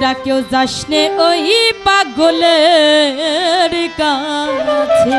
ওরা কেউ যাসনে ওই পাগলের কাছে।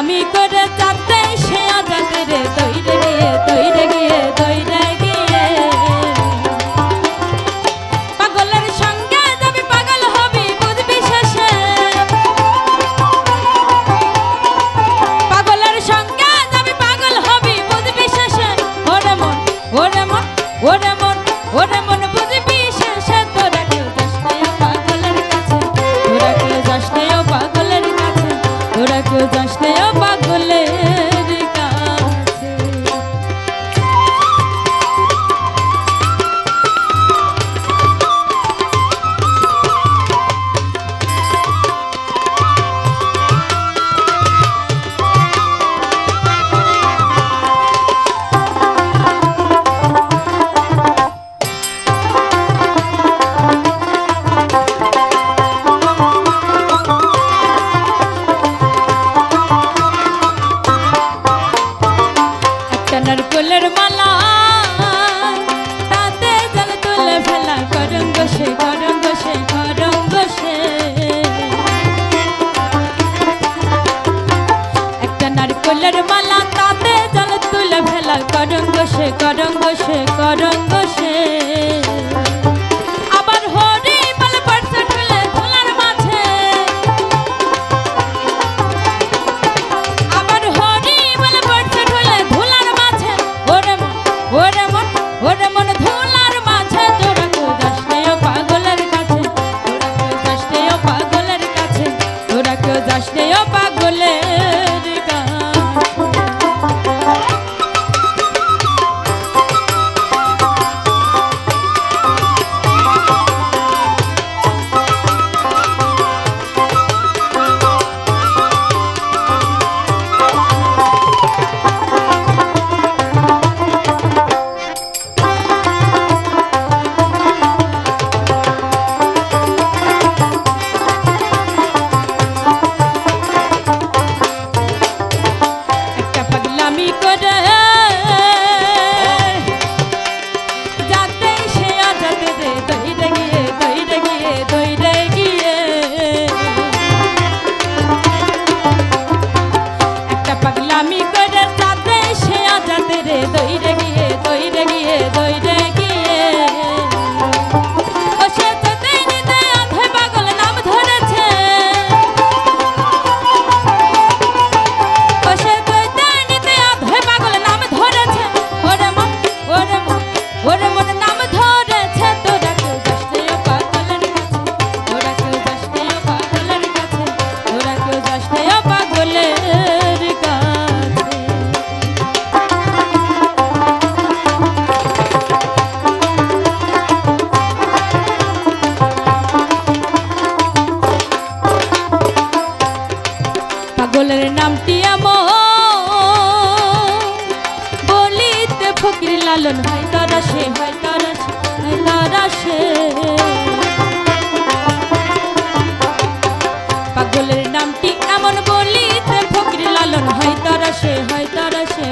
আমি করে ফুলের মালা তাতে জল তুলে ফেলা করঙ্গ সে করঙ্গ সে করঙ্গ সে। ওরে মনে লালন হয় তারা সে হয় তারা হয় সে। পাগলের নামটি এমন বলিতে ফকির লালন হয় তারা সে হয় তারা সে।